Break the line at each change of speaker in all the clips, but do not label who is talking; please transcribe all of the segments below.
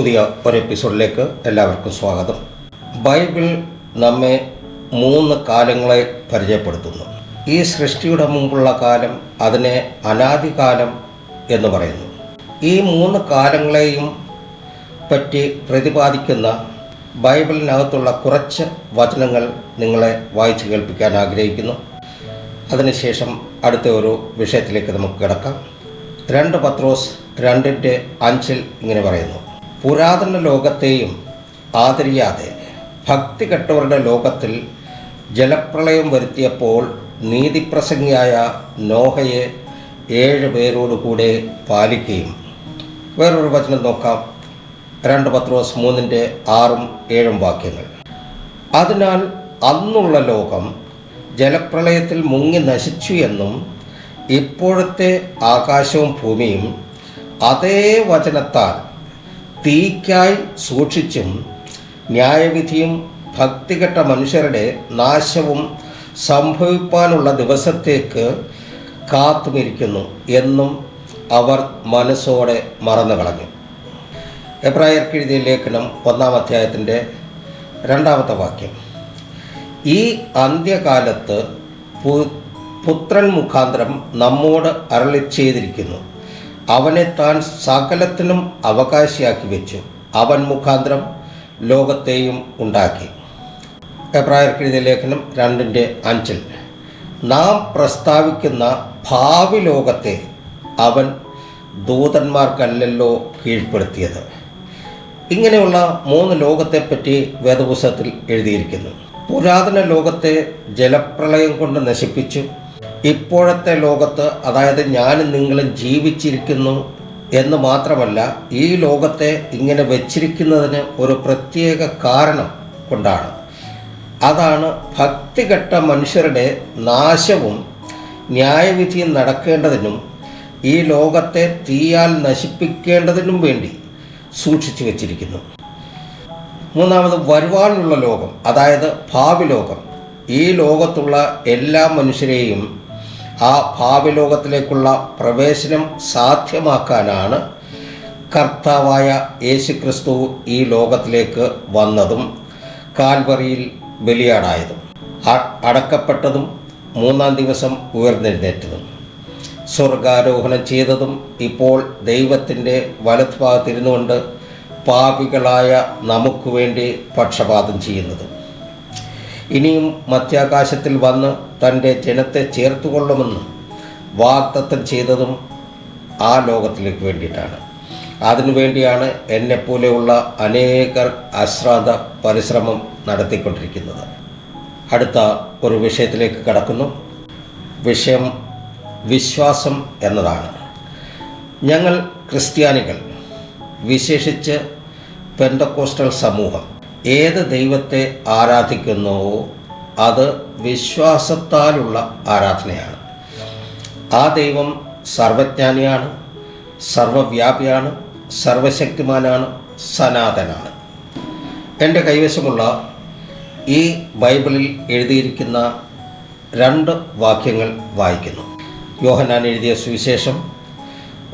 പുതിയ ഒരു എപ്പിസോഡിലേക്ക് എല്ലാവർക്കും സ്വാഗതം ബൈബിൾ നമ്മെ മൂന്ന് കാലങ്ങളെ പരിചയപ്പെടുത്തുന്നു ഈ സൃഷ്ടിയുടെ മുമ്പുള്ള കാലം അതിനെ അനാദികാലം എന്ന് പറയുന്നു ഈ മൂന്ന് കാലങ്ങളെയും പറ്റി പ്രതിപാദിക്കുന്ന ബൈബിളിനകത്തുള്ള കുറച്ച് വചനങ്ങൾ നിങ്ങളെ വായിച്ചു കേൾപ്പിക്കാൻ ആഗ്രഹിക്കുന്നു അതിനുശേഷം അടുത്ത ഒരു വിഷയത്തിലേക്ക് നമുക്ക് കിടക്കാം രണ്ട് പത്രോസ് രണ്ടിൻ്റെ അഞ്ചിൽ ഇങ്ങനെ പറയുന്നു പുരാതന ലോകത്തെയും ആദരിയാതെ ഭക്തി കെട്ടവരുടെ ലോകത്തിൽ ജലപ്രളയം വരുത്തിയപ്പോൾ നീതിപ്രസംഗിയായ നോഹയെ ഏഴ് പേരോടുകൂടെ പാലിക്കുകയും വേറൊരു വചനം നോക്കാം രണ്ട് പത്രോസ് മൂന്നിൻ്റെ ആറും ഏഴും വാക്യങ്ങൾ അതിനാൽ അന്നുള്ള ലോകം ജലപ്രളയത്തിൽ മുങ്ങി നശിച്ചു എന്നും ഇപ്പോഴത്തെ ആകാശവും ഭൂമിയും അതേ വചനത്താൽ തീക്കായി സൂക്ഷിച്ചും ന്യായവിധിയും ഭക്തികെട്ട മനുഷ്യരുടെ നാശവും സംഭവിപ്പാനുള്ള ദിവസത്തേക്ക് കാത്തുമിരിക്കുന്നു എന്നും അവർ മനസ്സോടെ മറന്നു കളഞ്ഞു എബ്രായർക്ക് എഴുതിയ ലേഖനം ഒന്നാം അധ്യായത്തിൻ്റെ രണ്ടാമത്തെ വാക്യം ഈ അന്ത്യകാലത്ത് പുത്രൻ മുഖാന്തരം നമ്മോട് അരളി ചെയ്തിരിക്കുന്നു അവനെ താൻ സകലത്തിലും അവകാശിയാക്കി വെച്ചു അവൻ മുഖാന്തരം ലോകത്തെയും ഉണ്ടാക്കി എബ്രായർക്കെഴുതിയ ലേഖനം രണ്ടിൻ്റെ അഞ്ചിൽ നാം പ്രസ്താവിക്കുന്ന ഭാവി ലോകത്തെ അവൻ ദൂതന്മാർക്കല്ലോ കീഴ്പ്പെടുത്തിയത് ഇങ്ങനെയുള്ള മൂന്ന് ലോകത്തെപ്പറ്റി വേദപുസ്തകത്തിൽ എഴുതിയിരിക്കുന്നു പുരാതന ലോകത്തെ ജലപ്രളയം കൊണ്ട് നശിപ്പിച്ചു ഇപ്പോഴത്തെ ലോകത്ത് അതായത് ഞാനും നിങ്ങളും ജീവിച്ചിരിക്കുന്നു എന്ന് മാത്രമല്ല ഈ ലോകത്തെ ഇങ്ങനെ വച്ചിരിക്കുന്നതിന് ഒരു പ്രത്യേക കാരണം കൊണ്ടാണ് അതാണ് ഭക്തിഘട്ട മനുഷ്യരുടെ നാശവും ന്യായവിധിയും നടക്കേണ്ടതിനും ഈ ലോകത്തെ തീയാൽ നശിപ്പിക്കേണ്ടതിനും വേണ്ടി സൂക്ഷിച്ചു വച്ചിരിക്കുന്നു മൂന്നാമത് വരുവാനുള്ള ലോകം അതായത് ഭാവി ലോകം ഈ ലോകത്തുള്ള എല്ലാ മനുഷ്യരെയും ആ ഭാവി ലോകത്തിലേക്കുള്ള പ്രവേശനം സാധ്യമാക്കാനാണ് കർത്താവായ യേശുക്രിസ്തു ഈ ലോകത്തിലേക്ക് വന്നതും കാൽവറിയിൽ ബലിയാടായതും അടക്കപ്പെട്ടതും മൂന്നാം ദിവസം ഉയർന്നെഴുന്നേറ്റതും സ്വർഗാരോഹണം ചെയ്തതും ഇപ്പോൾ ദൈവത്തിൻ്റെ വലത്ഭാഗത്തിരുന്നുകൊണ്ട് പാപികളായ നമുക്ക് വേണ്ടി പക്ഷപാതം ചെയ്യുന്നതും ഇനിയും മധ്യാകാശത്തിൽ വന്ന് തൻ്റെ ജനത്തെ ചേർത്തുകൊള്ളുമെന്ന് വാഗ്ദത്തം ചെയ്തതും ആ ലോകത്തിലേക്ക് വേണ്ടിയിട്ടാണ് അതിനുവേണ്ടിയാണ് എന്നെപ്പോലെയുള്ള അനേകർ അശ്രാന്ത പരിശ്രമം നടത്തിക്കൊണ്ടിരിക്കുന്നത് അടുത്ത ഒരു വിഷയത്തിലേക്ക് കടക്കുന്നു വിഷയം വിശ്വാസം എന്നതാണ് ഞങ്ങൾ ക്രിസ്ത്യാനികൾ വിശേഷിച്ച് പെന്തക്കോസ്റ്റൽ സമൂഹം ഏത് ദൈവത്തെ ആരാധിക്കുന്നുവോ അത് വിശ്വാസത്താലുള്ള ആരാധനയാണ് ആ ദൈവം സർവജ്ഞാനിയാണ് സർവവ്യാപിയാണ് സർവശക്തിമാനാണ് സനാതനാണ് എൻ്റെ കൈവശമുള്ള ഈ ബൈബിളിൽ എഴുതിയിരിക്കുന്ന രണ്ട് വാക്യങ്ങൾ വായിക്കുന്നു യോഹനാൻ എഴുതിയ സുവിശേഷം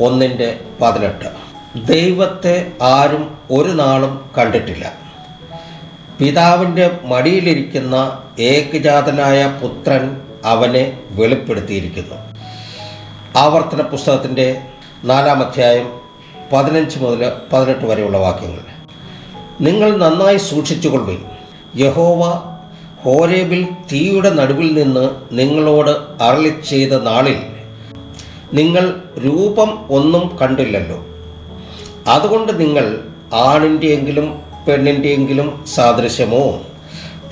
ഒന്നിൻ്റെ പതിനെട്ട് ദൈവത്തെ ആരും ഒരു നാളും കണ്ടിട്ടില്ല പിതാവിൻ്റെ മടിയിലിരിക്കുന്ന ഏകജാതനായ പുത്രൻ അവനെ വെളിപ്പെടുത്തിയിരിക്കുന്നു ആവർത്തന പുസ്തകത്തിൻ്റെ നാലാം അധ്യായം പതിനഞ്ച് മുതൽ പതിനെട്ട് വരെയുള്ള വാക്യങ്ങൾ നിങ്ങൾ നന്നായി സൂക്ഷിച്ചുകൊള്ളുവിൻ യഹോവ ഹോരേബിൽ തീയുടെ നടുവിൽ നിന്ന് നിങ്ങളോട് അറളി ചെയ്ത നാളിൽ നിങ്ങൾ രൂപം ഒന്നും കണ്ടില്ലല്ലോ അതുകൊണ്ട് നിങ്ങൾ ആണിൻ്റെയെങ്കിലും പെണ്ണിൻ്റെയെങ്കിലും സാദൃശ്യമോ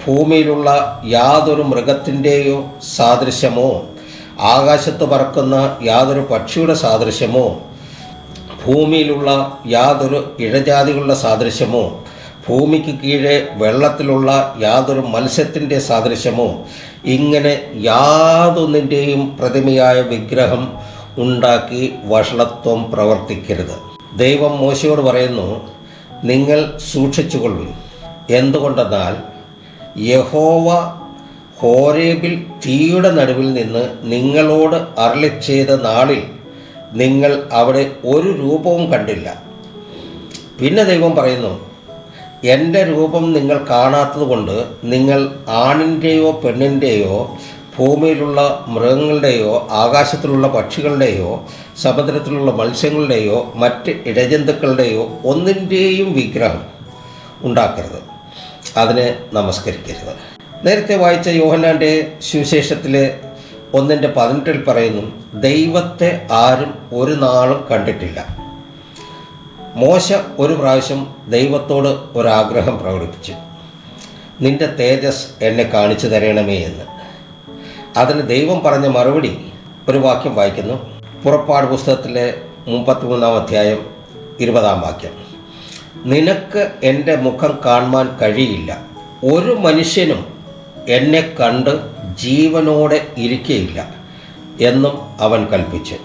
ഭൂമിയിലുള്ള യാതൊരു മൃഗത്തിൻ്റെയോ സാദൃശ്യമോ ആകാശത്ത് പറക്കുന്ന യാതൊരു പക്ഷിയുടെ സാദൃശ്യമോ ഭൂമിയിലുള്ള യാതൊരു ഇഴജാതികളുടെ സാദൃശ്യമോ ഭൂമിക്ക് കീഴെ വെള്ളത്തിലുള്ള യാതൊരു മത്സ്യത്തിൻ്റെ സാദൃശ്യമോ ഇങ്ങനെ യാതൊന്നിൻ്റെയും പ്രതിമയായ വിഗ്രഹം ഉണ്ടാക്കി വഷളത്വം പ്രവർത്തിക്കരുത് ദൈവം മോശയോട് പറയുന്നു നിങ്ങൾ സൂക്ഷിച്ചുകൊള്ളു എന്തുകൊണ്ടെന്നാൽ യഹോവ ഹോരേബിൽ തീയുടെ നടുവിൽ നിന്ന് നിങ്ങളോട് അരളി ചെയ്ത നാളിൽ നിങ്ങൾ അവിടെ ഒരു രൂപവും കണ്ടില്ല പിന്നെ ദൈവം പറയുന്നു എൻ്റെ രൂപം നിങ്ങൾ കാണാത്തത് കൊണ്ട് നിങ്ങൾ ആണിൻ്റെയോ പെണ്ണിൻ്റെയോ ഭൂമിയിലുള്ള മൃഗങ്ങളുടെയോ ആകാശത്തിലുള്ള പക്ഷികളുടെയോ സമുദ്രത്തിലുള്ള മത്സ്യങ്ങളുടെയോ മറ്റ് ഇടജന്തുക്കളുടെയോ ഒന്നിൻ്റെയും വിഗ്രഹം ഉണ്ടാക്കരുത് അതിനെ നമസ്കരിക്കരുത് നേരത്തെ വായിച്ച യോഹനാൻ്റെ സുവിശേഷത്തിലെ ഒന്നിൻ്റെ പതിനെട്ടിൽ പറയുന്നു ദൈവത്തെ ആരും ഒരു നാളും കണ്ടിട്ടില്ല മോശ ഒരു പ്രാവശ്യം ദൈവത്തോട് ഒരാഗ്രഹം പ്രകടിപ്പിച്ചു നിന്റെ തേജസ് എന്നെ കാണിച്ചു തരണമേ എന്ന് അതിന് ദൈവം പറഞ്ഞ മറുപടി ഒരു വാക്യം വായിക്കുന്നു പുറപ്പാട് പുസ്തകത്തിലെ മുപ്പത്തിമൂന്നാം അധ്യായം ഇരുപതാം വാക്യം നിനക്ക് എൻ്റെ മുഖം കാണുവാൻ കഴിയില്ല ഒരു മനുഷ്യനും എന്നെ കണ്ട് ജീവനോടെ ഇരിക്കയില്ല എന്നും അവൻ കൽപ്പിച്ചു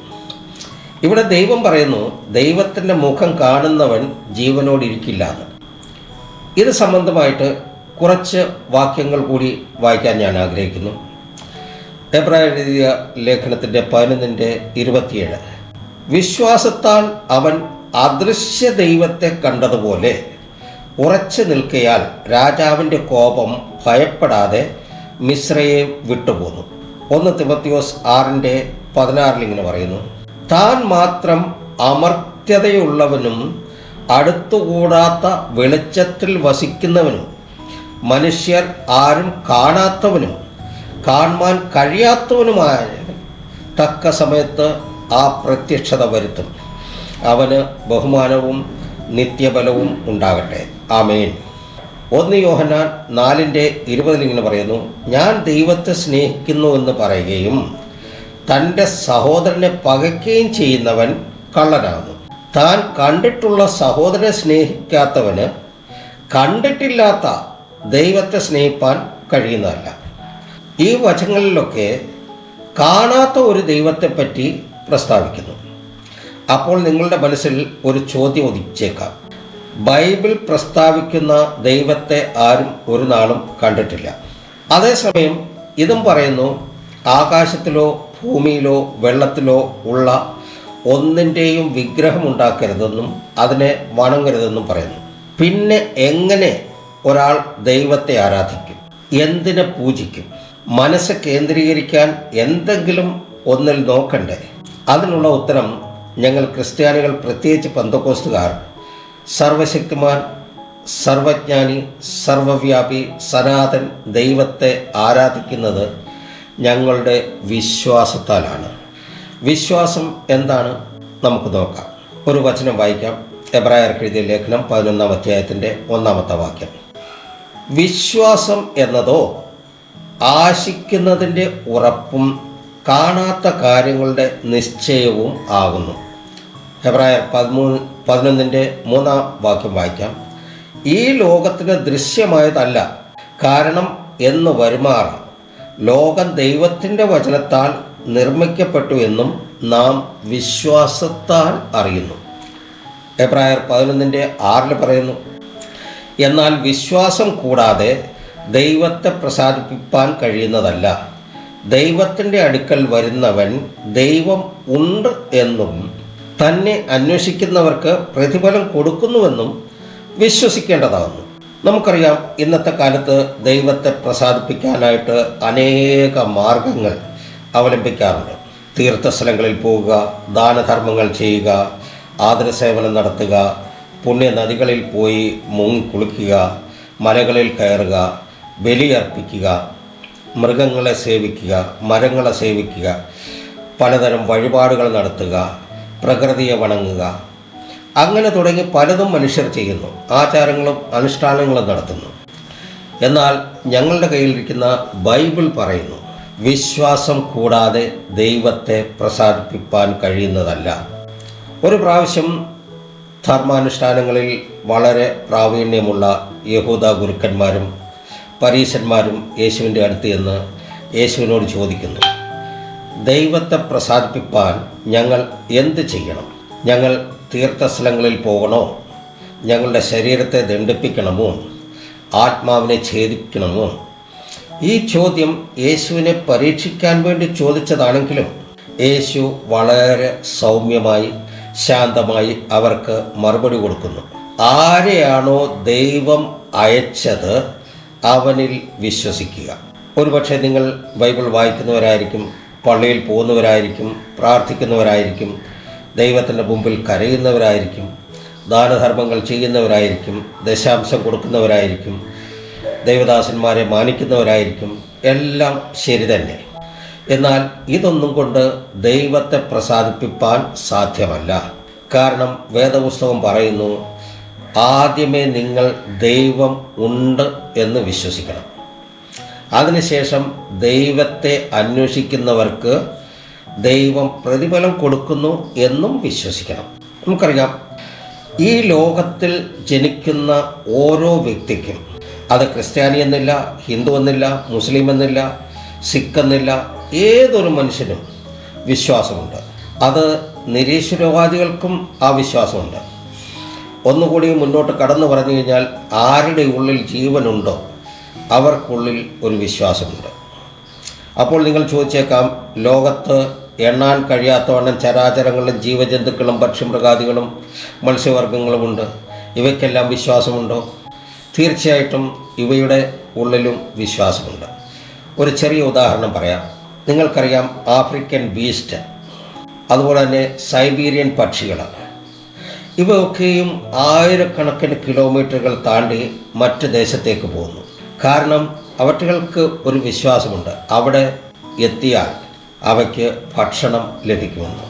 ഇവിടെ ദൈവം പറയുന്നു ദൈവത്തിൻ്റെ മുഖം കാണുന്നവൻ ജീവനോട് ഇരിക്കില്ല എന്ന് ഇത് സംബന്ധമായിട്ട് കുറച്ച് വാക്യങ്ങൾ കൂടി വായിക്കാൻ ഞാൻ ആഗ്രഹിക്കുന്നു എബ്ര ലേഖനത്തിൻ്റെ പതിനൊന്നിൻ്റെ ഇരുപത്തിയേഴ് വിശ്വാസത്താൽ അവൻ അദൃശ്യ ദൈവത്തെ കണ്ടതുപോലെ ഉറച്ചു നിൽക്കയാൽ രാജാവിൻ്റെ കോപം ഭയപ്പെടാതെ മിശ്രയെ വിട്ടുപോന്നു ഒന്ന് തിമത്യോസ് ആറിൻ്റെ പതിനാറിൽ ഇങ്ങനെ പറയുന്നു താൻ മാത്രം അമർത്യതയുള്ളവനും അടുത്തുകൂടാത്ത വെളിച്ചത്തിൽ വസിക്കുന്നവനും മനുഷ്യർ ആരും കാണാത്തവനും കാണുവാൻ കഴിയാത്തവനുമായ തക്ക സമയത്ത് ആ പ്രത്യക്ഷത വരുത്തും അവന് ബഹുമാനവും നിത്യബലവും ഉണ്ടാകട്ടെ ആമേൻ ഒന്ന് യോഹനാൻ നാലിൻ്റെ ഇരുപതിലിങ്ങനെ പറയുന്നു ഞാൻ ദൈവത്തെ സ്നേഹിക്കുന്നു എന്ന് പറയുകയും തൻ്റെ സഹോദരനെ പകയ്ക്കുകയും ചെയ്യുന്നവൻ കള്ളനാകുന്നു താൻ കണ്ടിട്ടുള്ള സഹോദരനെ സ്നേഹിക്കാത്തവന് കണ്ടിട്ടില്ലാത്ത ദൈവത്തെ സ്നേഹിപ്പാൻ കഴിയുന്നതല്ല ഈ വചങ്ങളിലൊക്കെ കാണാത്ത ഒരു ദൈവത്തെപ്പറ്റി പ്രസ്താവിക്കുന്നു അപ്പോൾ നിങ്ങളുടെ മനസ്സിൽ ഒരു ചോദ്യം ഉദിച്ചേക്കാം ബൈബിൾ പ്രസ്താവിക്കുന്ന ദൈവത്തെ ആരും ഒരു നാളും കണ്ടിട്ടില്ല അതേസമയം ഇതും പറയുന്നു ആകാശത്തിലോ ഭൂമിയിലോ വെള്ളത്തിലോ ഉള്ള ഒന്നിൻ്റെയും വിഗ്രഹം ഉണ്ടാക്കരുതെന്നും അതിനെ വണങ്ങരുതെന്നും പറയുന്നു പിന്നെ എങ്ങനെ ഒരാൾ ദൈവത്തെ ആരാധിക്കും എന്തിനെ പൂജിക്കും മനസ്സ് കേന്ദ്രീകരിക്കാൻ എന്തെങ്കിലും ഒന്നിൽ നോക്കണ്ടേ അതിനുള്ള ഉത്തരം ഞങ്ങൾ ക്രിസ്ത്യാനികൾ പ്രത്യേകിച്ച് പന്തക്കോസ്തുകാർ സർവശക്തിമാൻ സർവജ്ഞാനി സർവവ്യാപി സനാതൻ ദൈവത്തെ ആരാധിക്കുന്നത് ഞങ്ങളുടെ വിശ്വാസത്താലാണ് വിശ്വാസം എന്താണ് നമുക്ക് നോക്കാം ഒരു വചനം വായിക്കാം എബ്രായർ എഴുതിയ ലേഖനം പതിനൊന്നാം അധ്യായത്തിൻ്റെ ഒന്നാമത്തെ വാക്യം വിശ്വാസം എന്നതോ ആശിക്കുന്നതിൻ്റെ ഉറപ്പും കാണാത്ത കാര്യങ്ങളുടെ നിശ്ചയവും ആകുന്നു ഹെബ്രായർ പതിമൂന്ന് പതിനൊന്നിൻ്റെ മൂന്നാം വാക്യം വായിക്കാം ഈ ലോകത്തിന് ദൃശ്യമായതല്ല കാരണം എന്ന് വരുമാറ ലോകം ദൈവത്തിൻ്റെ വചനത്താൽ നിർമ്മിക്കപ്പെട്ടു എന്നും നാം വിശ്വാസത്താൽ അറിയുന്നു എബ്രായർ പതിനൊന്നിൻ്റെ ആറിൽ പറയുന്നു എന്നാൽ വിശ്വാസം കൂടാതെ ദൈവത്തെ പ്രസാദിപ്പിക്കാൻ കഴിയുന്നതല്ല ദൈവത്തിൻ്റെ അടുക്കൽ വരുന്നവൻ ദൈവം ഉണ്ട് എന്നും തന്നെ അന്വേഷിക്കുന്നവർക്ക് പ്രതിഫലം കൊടുക്കുന്നുവെന്നും വിശ്വസിക്കേണ്ടതാകുന്നു നമുക്കറിയാം ഇന്നത്തെ കാലത്ത് ദൈവത്തെ പ്രസാദിപ്പിക്കാനായിട്ട് അനേക മാർഗങ്ങൾ അവലംബിക്കാറുണ്ട് തീർത്ഥസ്ഥലങ്ങളിൽ പോവുക ദാനധർമ്മങ്ങൾ ചെയ്യുക ആദരസേവനം നടത്തുക പുണ്യ നദികളിൽ പോയി മുങ്ങി കുളിക്കുക മലകളിൽ കയറുക ബലിയർപ്പിക്കുക മൃഗങ്ങളെ സേവിക്കുക മരങ്ങളെ സേവിക്കുക പലതരം വഴിപാടുകൾ നടത്തുക പ്രകൃതിയെ വണങ്ങുക അങ്ങനെ തുടങ്ങി പലതും മനുഷ്യർ ചെയ്യുന്നു ആചാരങ്ങളും അനുഷ്ഠാനങ്ങളും നടത്തുന്നു എന്നാൽ ഞങ്ങളുടെ കയ്യിലിരിക്കുന്ന ബൈബിൾ പറയുന്നു വിശ്വാസം കൂടാതെ ദൈവത്തെ പ്രസാദിപ്പിക്കാൻ കഴിയുന്നതല്ല ഒരു പ്രാവശ്യം ധർമാനുഷ്ഠാനങ്ങളിൽ വളരെ പ്രാവീണ്യമുള്ള യഹൂദ ഗുരുക്കന്മാരും പരീശന്മാരും യേശുവിൻ്റെ അടുത്ത് എന്ന് യേശുവിനോട് ചോദിക്കുന്നു ദൈവത്തെ പ്രസാദിപ്പിക്കാൻ ഞങ്ങൾ എന്ത് ചെയ്യണം ഞങ്ങൾ തീർത്ഥസ്ഥലങ്ങളിൽ പോകണോ ഞങ്ങളുടെ ശരീരത്തെ ദണ്ഡിപ്പിക്കണമോ ആത്മാവിനെ ഛേദിക്കണമോ ഈ ചോദ്യം യേശുവിനെ പരീക്ഷിക്കാൻ വേണ്ടി ചോദിച്ചതാണെങ്കിലും യേശു വളരെ സൗമ്യമായി ശാന്തമായി അവർക്ക് മറുപടി കൊടുക്കുന്നു ആരെയാണോ ദൈവം അയച്ചത് അവനിൽ വിശ്വസിക്കുക ഒരുപക്ഷെ നിങ്ങൾ ബൈബിൾ വായിക്കുന്നവരായിരിക്കും പള്ളിയിൽ പോകുന്നവരായിരിക്കും പ്രാർത്ഥിക്കുന്നവരായിരിക്കും ദൈവത്തിൻ്റെ മുമ്പിൽ കരയുന്നവരായിരിക്കും ദാനധർമ്മങ്ങൾ ചെയ്യുന്നവരായിരിക്കും ദശാംശം കൊടുക്കുന്നവരായിരിക്കും ദൈവദാസന്മാരെ മാനിക്കുന്നവരായിരിക്കും എല്ലാം ശരി തന്നെ എന്നാൽ ഇതൊന്നും കൊണ്ട് ദൈവത്തെ പ്രസാദിപ്പിക്കാൻ സാധ്യമല്ല കാരണം വേദപുസ്തകം പറയുന്നു ആദ്യമേ നിങ്ങൾ ദൈവം ഉണ്ട് എന്ന് വിശ്വസിക്കണം അതിനുശേഷം ദൈവത്തെ അന്വേഷിക്കുന്നവർക്ക് ദൈവം പ്രതിഫലം കൊടുക്കുന്നു എന്നും വിശ്വസിക്കണം നമുക്കറിയാം ഈ ലോകത്തിൽ ജനിക്കുന്ന ഓരോ വ്യക്തിക്കും അത് ക്രിസ്ത്യാനി എന്നില്ല ഹിന്ദു എന്നില്ല മുസ്ലിം എന്നില്ല സിഖ് എന്നില്ല ഏതൊരു മനുഷ്യനും വിശ്വാസമുണ്ട് അത് നിരീശ്വരവാദികൾക്കും ആ വിശ്വാസമുണ്ട് ഒന്നുകൂടി മുന്നോട്ട് കടന്നു പറഞ്ഞു കഴിഞ്ഞാൽ ആരുടെ ഉള്ളിൽ ജീവനുണ്ടോ അവർക്കുള്ളിൽ ഒരു വിശ്വാസമുണ്ട് അപ്പോൾ നിങ്ങൾ ചോദിച്ചേക്കാം ലോകത്ത് എണ്ണാൻ കഴിയാത്തവണ്ണം ചരാചരങ്ങളും ജീവജന്തുക്കളും പക്ഷിമൃഗാദികളും മത്സ്യവർഗങ്ങളുമുണ്ട് ഇവയ്ക്കെല്ലാം വിശ്വാസമുണ്ടോ തീർച്ചയായിട്ടും ഇവയുടെ ഉള്ളിലും വിശ്വാസമുണ്ട് ഒരു ചെറിയ ഉദാഹരണം പറയാം നിങ്ങൾക്കറിയാം ആഫ്രിക്കൻ ബീസ്റ്റ് അതുപോലെ തന്നെ സൈബീരിയൻ പക്ഷികൾ ഇവയൊക്കെയും ആയിരക്കണക്കിന് കിലോമീറ്ററുകൾ താണ്ടി മറ്റ് ദേശത്തേക്ക് പോകുന്നു കാരണം അവറ്റകൾക്ക് ഒരു വിശ്വാസമുണ്ട് അവിടെ എത്തിയാൽ അവയ്ക്ക് ഭക്ഷണം ലഭിക്കുമെന്ന്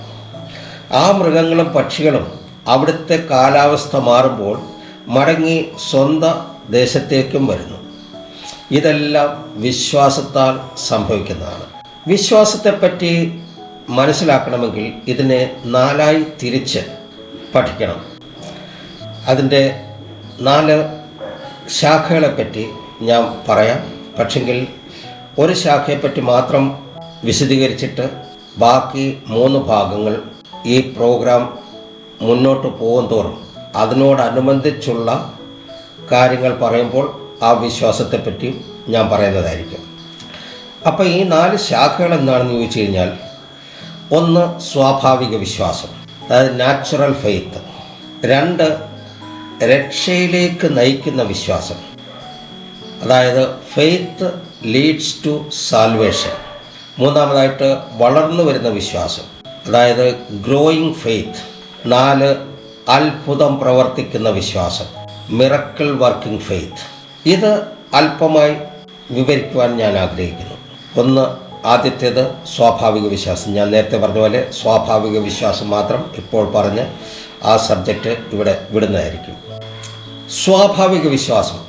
ആ മൃഗങ്ങളും പക്ഷികളും അവിടുത്തെ കാലാവസ്ഥ മാറുമ്പോൾ മടങ്ങി സ്വന്തം ദേശത്തേക്കും വരുന്നു ഇതെല്ലാം വിശ്വാസത്താൽ സംഭവിക്കുന്നതാണ് വിശ്വാസത്തെപ്പറ്റി മനസ്സിലാക്കണമെങ്കിൽ ഇതിനെ നാലായി തിരിച്ച് പഠിക്കണം അതിൻ്റെ നാല് ശാഖകളെപ്പറ്റി ഞാൻ പറയാം പക്ഷെങ്കിൽ ഒരു ശാഖയെപ്പറ്റി മാത്രം വിശദീകരിച്ചിട്ട് ബാക്കി മൂന്ന് ഭാഗങ്ങൾ ഈ പ്രോഗ്രാം മുന്നോട്ട് പോകും തോറും അതിനോടനുബന്ധിച്ചുള്ള കാര്യങ്ങൾ പറയുമ്പോൾ ആ വിശ്വാസത്തെപ്പറ്റിയും ഞാൻ പറയുന്നതായിരിക്കും അപ്പോൾ ഈ നാല് ശാഖകൾ എന്താണെന്ന് ചോദിച്ചു കഴിഞ്ഞാൽ ഒന്ന് സ്വാഭാവിക വിശ്വാസം അതായത് നാച്ചുറൽ ഫെയ്ത്ത് രണ്ട് രക്ഷയിലേക്ക് നയിക്കുന്ന വിശ്വാസം അതായത് ഫെയ്ത്ത് ലീഡ്സ് ടു സാൽവേഷൻ മൂന്നാമതായിട്ട് വളർന്നു വരുന്ന വിശ്വാസം അതായത് ഗ്രോയിങ് ഫെയ്ത്ത് നാല് അത്ഭുതം പ്രവർത്തിക്കുന്ന വിശ്വാസം മിറക്കിൾ വർക്കിംഗ് ഫെയ്ത്ത് ഇത് അല്പമായി വിവരിക്കുവാൻ ഞാൻ ആഗ്രഹിക്കുന്നു ഒന്ന് ആദ്യത്തേത് സ്വാഭാവിക വിശ്വാസം ഞാൻ നേരത്തെ പറഞ്ഞ പോലെ സ്വാഭാവിക വിശ്വാസം മാത്രം ഇപ്പോൾ പറഞ്ഞ് ആ സബ്ജക്റ്റ് ഇവിടെ വിടുന്നതായിരിക്കും സ്വാഭാവിക വിശ്വാസം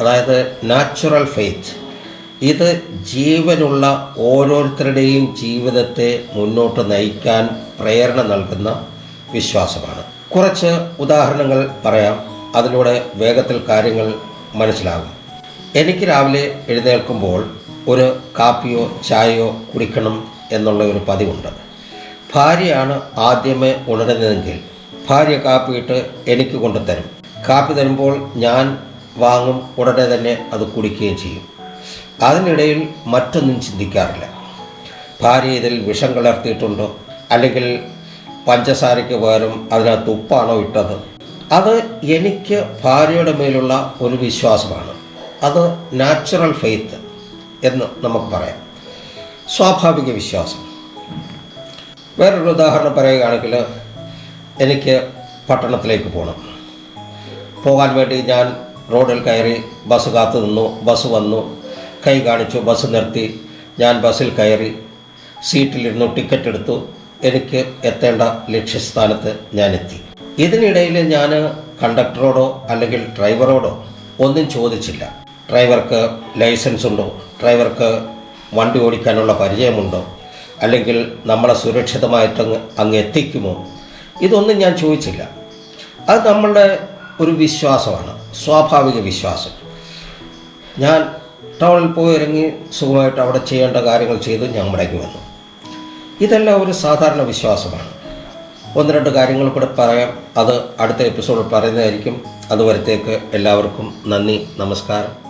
അതായത് നാച്ചുറൽ ഫെയ്ത്ത് ഇത് ജീവനുള്ള ഓരോരുത്തരുടെയും ജീവിതത്തെ മുന്നോട്ട് നയിക്കാൻ പ്രേരണ നൽകുന്ന വിശ്വാസമാണ് കുറച്ച് ഉദാഹരണങ്ങൾ പറയാം അതിലൂടെ വേഗത്തിൽ കാര്യങ്ങൾ മനസ്സിലാകും എനിക്ക് രാവിലെ എഴുന്നേൽക്കുമ്പോൾ ഒരു കാപ്പിയോ ചായയോ കുടിക്കണം എന്നുള്ള ഒരു പതിവുണ്ട് ഭാര്യയാണ് ആദ്യമേ ഉണരുന്നതെങ്കിൽ ഭാര്യ കാപ്പിയിട്ട് എനിക്ക് കൊണ്ടുതരും കാപ്പി തരുമ്പോൾ ഞാൻ വാങ്ങും ഉടനെ തന്നെ അത് കുടിക്കുകയും ചെയ്യും അതിനിടയിൽ മറ്റൊന്നും ചിന്തിക്കാറില്ല ഭാര്യ ഇതിൽ വിഷം കലർത്തിയിട്ടുണ്ടോ അല്ലെങ്കിൽ പഞ്ചസാരയ്ക്ക് പകരം അതിനകത്ത് ഉപ്പാണോ ഇട്ടത് അത് എനിക്ക് ഭാര്യയുടെ മേലുള്ള ഒരു വിശ്വാസമാണ് അത് നാച്ചുറൽ ഫെയ്ത്ത് എന്ന് നമുക്ക് പറയാം സ്വാഭാവിക വിശ്വാസം വേറൊരു ഉദാഹരണം പറയുകയാണെങ്കിൽ എനിക്ക് പട്ടണത്തിലേക്ക് പോകണം പോകാൻ വേണ്ടി ഞാൻ റോഡിൽ കയറി ബസ് കാത്തു നിന്നു ബസ് വന്നു കൈ കാണിച്ചു ബസ് നിർത്തി ഞാൻ ബസ്സിൽ കയറി സീറ്റിലിരുന്നു ടിക്കറ്റ് എടുത്തു എനിക്ക് എത്തേണ്ട ലക്ഷ്യസ്ഥാനത്ത് ഞാൻ എത്തി ഇതിനിടയിൽ ഞാൻ കണ്ടക്ടറോടോ അല്ലെങ്കിൽ ഡ്രൈവറോടോ ഒന്നും ചോദിച്ചില്ല ഡ്രൈവർക്ക് ലൈസൻസ് ഉണ്ടോ ഡ്രൈവർക്ക് വണ്ടി ഓടിക്കാനുള്ള പരിചയമുണ്ടോ അല്ലെങ്കിൽ നമ്മളെ സുരക്ഷിതമായിട്ട് അങ്ങ് അങ്ങ് എത്തിക്കുമോ ഇതൊന്നും ഞാൻ ചോദിച്ചില്ല അത് നമ്മളുടെ ഒരു വിശ്വാസമാണ് സ്വാഭാവിക വിശ്വാസം ഞാൻ ടൗണിൽ പോയി ഇറങ്ങി സുഖമായിട്ട് അവിടെ ചെയ്യേണ്ട കാര്യങ്ങൾ ചെയ്ത് ഞാൻ മടങ്ങി വന്നു ഇതെല്ലാം ഒരു സാധാരണ വിശ്വാസമാണ് ഒന്ന് രണ്ട് കാര്യങ്ങൾ കൂടെ പറയാം അത് അടുത്ത എപ്പിസോഡിൽ പറയുന്നതായിരിക്കും അതുവരത്തേക്ക് എല്ലാവർക്കും നന്ദി നമസ്കാരം